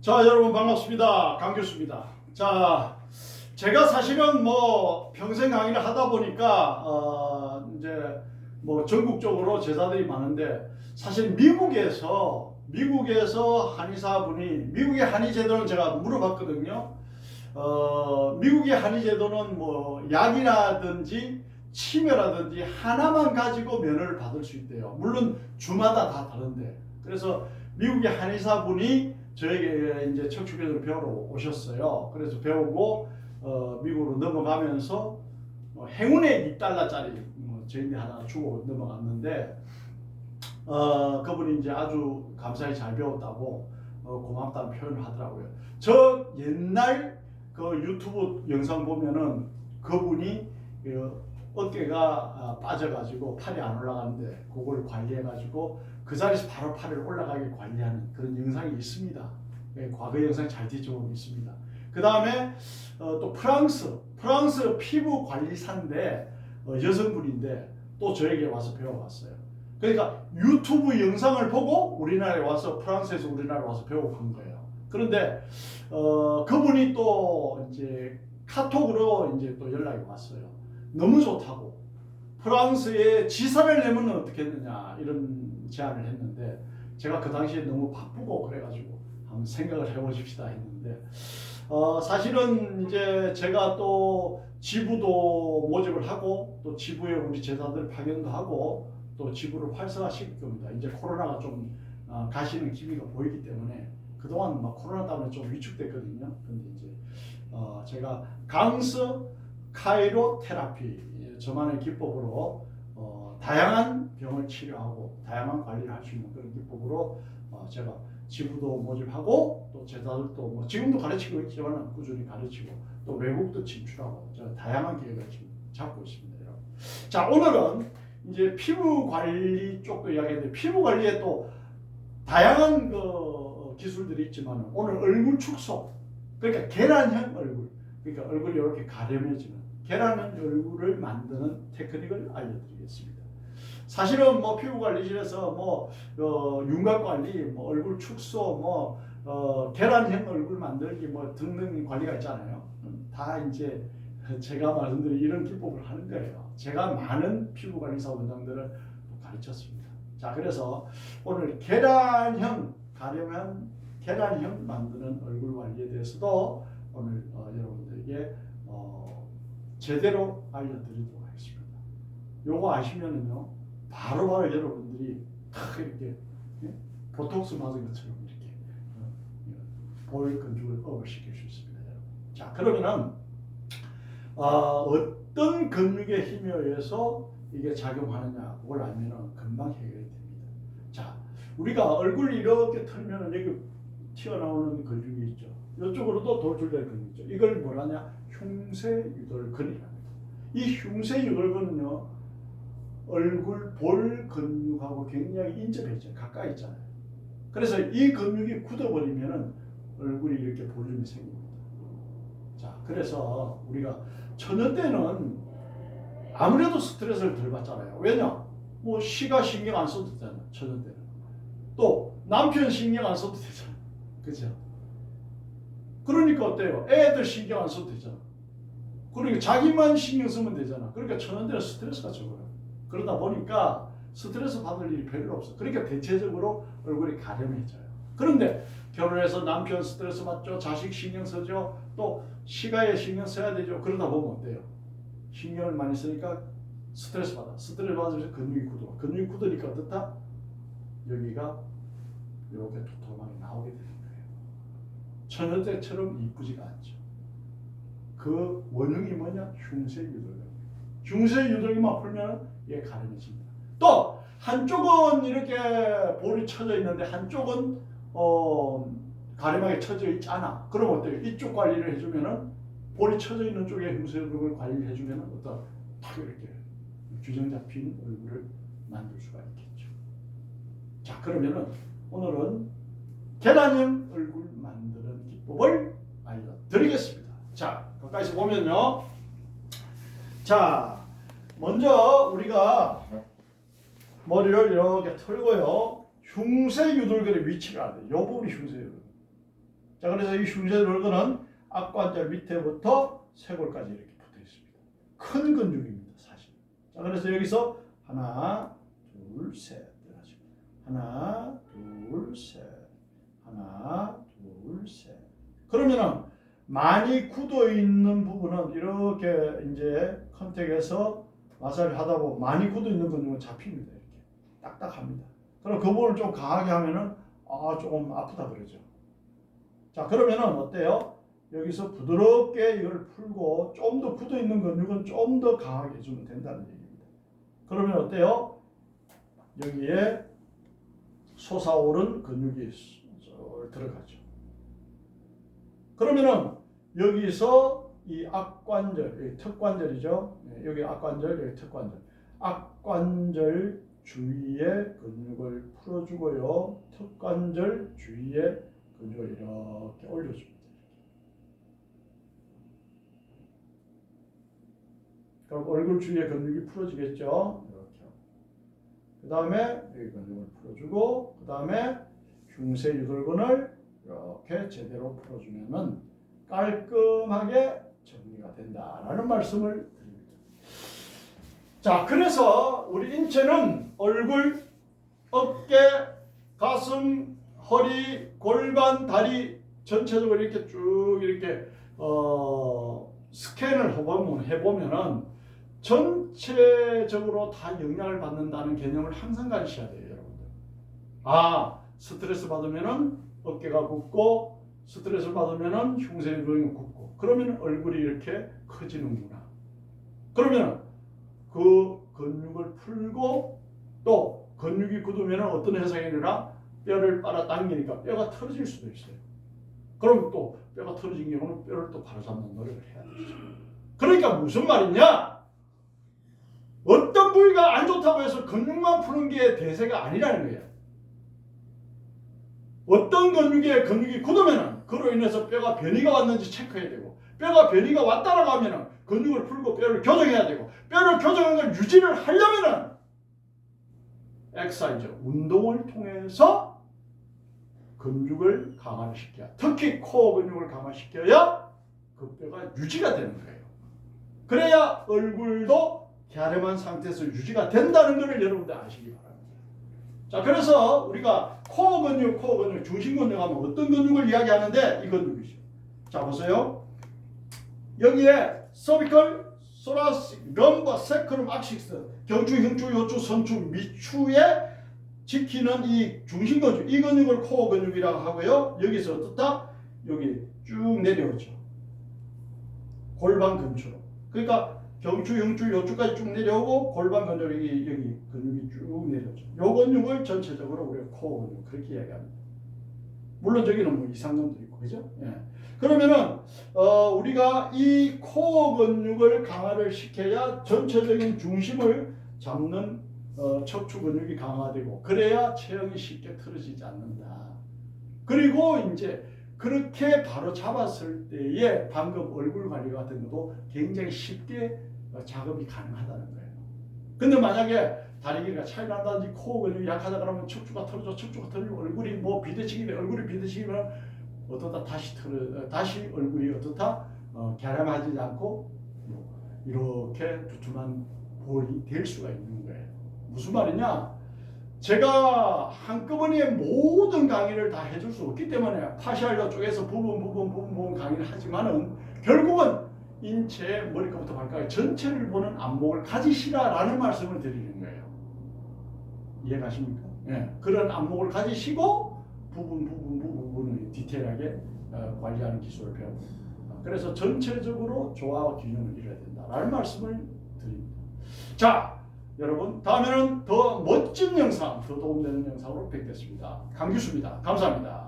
자, 여러분 반갑습니다. 강 교수입니다. 자, 제가 사실은 뭐 평생 강의를 하다 보니까 어, 이제 뭐 전국적으로 제자들이 많은데 사실 미국에서 미국에서 한의사분이 미국의 한의 제도를 제가 물어봤거든요. 어, 미국의 한의 제도는 뭐 약이라든지 치매라든지 하나만 가지고 면허를 받을 수 있대요. 물론 주마다 다 다른데. 그래서 미국의 한의사분이 저에게 이제 척추교를 배우러 오셨어요. 그래서 배우고 어, 미국으로 넘어가면서 어, 행운의 2달러짜리 뭐 저희한테 하나 주고 넘어갔는데 어, 그분이 이제 아주 감사히 잘 배웠다고 어, 고맙다는 표현을 하더라고요. 저 옛날 그 유튜브 영상 보면은 그분이 그 어깨가 아, 빠져가지고 팔이 안 올라가는데 그걸 관리해가지고 그 자리에서 바로 팔을 올라가게 관리하는 그런 영상이 있습니다. 예, 과거 영상 잘 뒤져보면 있습니다. 그 다음에 어, 또 프랑스, 프랑스 피부 관리사인데 어, 여성분인데 또 저에게 와서 배워갔어요. 그러니까 유튜브 영상을 보고 우리나라에 와서 프랑스에서 우리나라에 와서 배우고 간 거예요. 그런데 어, 그분이 또 이제 카톡으로 이제 또 연락이 왔어요. 너무 좋다고 프랑스에 지사를 내면 어떻게 했느냐 이런 제안을 했는데 제가 그 당시에 너무 바쁘고 그래가지고 한번 생각을 해보십시다 했는데 어, 사실은 이제 제가 또 지부도 모집을 하고 또 지부에 우리 제자들 파견도 하고 또 지부를 활성화시킬 겁니다. 이제 코로나가 좀 어, 가시는 기미가 보이기 때문에 그동안 막 코로나 때문에 좀 위축됐거든요. 근데 이제 어, 제가 강서 카이로 테라피 예, 저만의 기법으로 어, 다양한 병을 치료하고 다양한 관리를 할 수 있는 그런 기법으로 어, 제가 지부도 모집하고 또 제자들도 뭐 지금도 가르치고 있지만 꾸준히 가르치고 또 외국도 진출하고 제가 다양한 계획을 지금 잡고 있습니다. 여러분. 자 오늘은 이제 피부 관리 쪽도 이야기했는데 피부 관리에 또 다양한 그 기술들이 있지만 오늘 얼굴 축소 그러니까 계란형 얼굴 그러니까 얼굴이 이렇게 가려매지는 계란형 얼굴을 만드는 테크닉을 알려드리겠습니다. 사실은 뭐 피부 관리실에서 뭐 어, 윤곽 관리, 뭐 얼굴 축소, 뭐 어, 계란형 얼굴 만들기 뭐 등등 관리가 있잖아요. 음, 다 이제 제가 말씀드린 이런 기법을 하는 거예요. 제가 많은 피부 관리사 원장들을 가르쳤습니다. 자, 그래서 오늘 계란형 가려면 계란형 만드는 얼굴 관리에 대해서도 오늘 어, 여러분들에게 어, 제대로 알려드리도록 하겠습니다. 요거 아시면은요, 바로바로 여러분들이 탁 이렇게 예? 보톡스 맞은 것처럼 이렇게 어, 예, 볼 건축을 업을 시킬 수 있습니다. 여러분. 자, 그러면은 어, 어떤 근육의 힘에 의해서 이게 작용하느냐 그걸 알면은 금방 해결이 됩니다. 자, 우리가 얼굴 이렇게 털면은 여기 튀어나오는 근육이 있죠. 이쪽으로도 돌출될 근육 있죠. 이걸 뭐라냐? 흉쇄 유돌근이랍니다. 이 흉쇄 유돌근은요 얼굴 볼 근육하고 굉장히 인접해 있죠. 가까이 있잖아요. 그래서 이 근육이 굳어버리면은 얼굴이 이렇게 볼륨이 생깁니다. 자, 그래서 우리가 처녀 때는 아무래도 스트레스를 덜 받잖아요. 왜냐? 뭐 시가 신경 안 써도 되잖아. 처녀 때는. 또 남편 신경 안 써도 되잖아. 그죠? 그러니까 어때요? 애들 신경 안 써도 되잖아. 그러니까 자기만 신경 쓰면 되잖아. 그러니까 때는 스트레스가 적어요. 그러다 보니까 스트레스 받을 일이 별로 없어. 그러니까 대체적으로 얼굴이 가려매져요. 그런데 결혼해서 남편 스트레스 받죠. 자식 신경 쓰죠. 또 시가에 신경 써야 되죠. 그러다 보면 어때요? 신경을 많이 쓰니까 스트레스 받아. 스트레스 받으면서 근육이 굳어. 근육이 굳으니까 어떻다? 여기가 이렇게 두툼하게 나오게 되는 거예요. 때처럼 이쁘지가 않죠. 그 원흉이 뭐냐? 흉쇄 유돌근. 흉쇄 유돌기만 풀면 얘 가려집니다. 또 한쪽은 이렇게 볼이 쳐져 있는데 한쪽은 어, 가림하게 쳐져 있잖아. 그럼 어때요? 이쪽 관리를 해주면은 볼이 쳐져 있는 쪽에 흉쇄 유돌근을 관리를 해주면은 어떤 탁 이렇게 균형 잡힌 얼굴을 만들 수가 있겠죠. 자 그러면은 오늘은 계란형 얼굴 만드는 기법을 알려드리겠습니다. 자 가까이서 보면요. 자 먼저 우리가 머리를 이렇게 털고요. 흉쇄 유돌근의 위치를 알아요. 요 부분이 흉쇄 유돌근. 자, 그래서 이 흉쇄골근은 악관절 밑에부터 쇄골까지 이렇게 붙어 있습니다. 큰 근육입니다, 사실. 자, 그래서 여기서 하나, 둘, 셋. 하나, 둘, 셋. 하나, 둘, 셋. 그러면은 많이 굳어 있는 부분은 이렇게 이제 컨택해서 마사지 하다 보면 많이 굳어 있는 근육은 잡힙니다. 이렇게 딱딱합니다. 그럼 그 부분을 좀 강하게 하면은 아 조금 아프다 그러죠. 자 그러면은 어때요? 여기서 부드럽게 이걸 풀고 좀 더 굳어 있는 근육은 좀 더 강하게 해주면 된다는 얘기입니다. 그러면 어때요? 여기에 솟아오른 근육이 쏙 들어가죠. 그러면은 여기서 이 악관절, 여기 턱관절이죠. 네, 여기 악관절, 여기 턱관절. 악관절 주위의 근육을 풀어주고요. 턱관절 주위의 근육을 이렇게 올려줍니다. 그럼 얼굴 주위의 근육이 풀어지겠죠. 이렇게. 그 다음에 여기 근육을 풀어주고, 그 다음에 흉쇄 유돌근을 이렇게 제대로 풀어주면은 깔끔하게 정리가 된다라는 말씀을 드립니다. 자, 그래서 우리 인체는 얼굴, 어깨, 가슴, 허리, 골반, 다리 전체적으로 이렇게 쭉 이렇게 어, 스캔을 해보면 해보면은 전체적으로 다 영향을 받는다는 개념을 항상 가지셔야 돼요, 여러분들. 아, 스트레스 받으면은 어깨가 굽고 스트레스 받으면은 흉쇄유동이 굽고 그러면 얼굴이 이렇게 커지는구나. 그러면 그 근육을 풀고 또 근육이 굳으면 어떤 현상이 일어나 뼈를 빨아 당기니까 뼈가 틀어질 수도 있어요. 그럼 또 뼈가 틀어진 경우는 뼈를 또 바로잡는 노력을 해야 되죠. 그러니까 무슨 말이냐? 어떤 부위가 안 좋다고 해서 근육만 푸는 게 대세가 아니라는 거예요. 어떤 근육에 근육이 굳으면 그로 인해서 뼈가 변이가 왔는지 체크해야 되고 뼈가 변이가 왔다라고 하면은 근육을 풀고 뼈를 교정해야 되고 뼈를 교정한 걸 유지를 하려면은 엑사이즈 운동을 통해서 근육을 강화시켜야 특히 코어 근육을 강화시켜야 그 뼈가 유지가 되는 거예요. 그래야 얼굴도 갸름한 상태에서 유지가 된다는 것을 여러분들 아시기 바랍니다. 자, 그래서 우리가 코어 근육, 코어 근육, 중심 근육 하면 어떤 근육을 이야기하는데 이 근육이죠. 자, 보세요. 여기에 서비컬, 소라스, 럼버, 세크럼, 악식스, 경추, 흉추, 요추, 선추, 미추에 지키는 이 중심 근육, 이 근육을 코어 근육이라고 하고요. 여기서 어떻다? 여기 쭉 내려오죠. 골반 근처로. 그러니까 경추, 흉추, 요추까지 쭉 내려오고 골반 근육 여기 여기 근육이 쭉 내려오죠. 요 근육을 전체적으로 우리가 코어 근육 그렇게 이야기합니다. 물론 저기는 뭐 이상근도 있고 그죠? 예. 그러면은 어, 우리가 이 코어 근육을 강화를 시켜야 전체적인 중심을 잡는 어, 척추 근육이 강화되고 그래야 체형이 쉽게 틀어지지 않는다. 그리고 이제 그렇게 바로 잡았을 때에 방금 얼굴 관리 같은 것도 굉장히 쉽게 어, 작업이 가능하다는 거예요. 근데 만약에 다리 길이가 차이 난다든지 코 근육이 약하다 그러면 척추가 틀어져 척추가 틀어지면 얼굴이 뭐 비대칭이 얼굴이 비대칭이면 어떻다 다시 틀어 어, 다시 얼굴이 어떻다 어, 갸름하지 않고 뭐 이렇게 두툼한 볼이 될 수가 있는 거예요. 무슨 말이냐? 제가 한꺼번에 모든 강의를 다 해줄 수 없기 때문에 파시알로 쪽에서 부분 부분 부분 부분 강의를 하지만은 결국은 인체 머리끝부터 발까지 전체를 보는 안목을 가지시라라는 말씀을 드리는 거예요. 이해가십니까? 예. 그런 안목을 가지시고 부분 부분 부분 부분을 디테일하게 어, 관리하는 기술을 배우고 어, 그래서 전체적으로 조화와 균형을 이뤄야 된다라는 말씀을 드립니다. 자, 여러분 다음에는 더 멋진 영상, 더 도움되는 영상으로 뵙겠습니다. 강규수입니다. 감사합니다.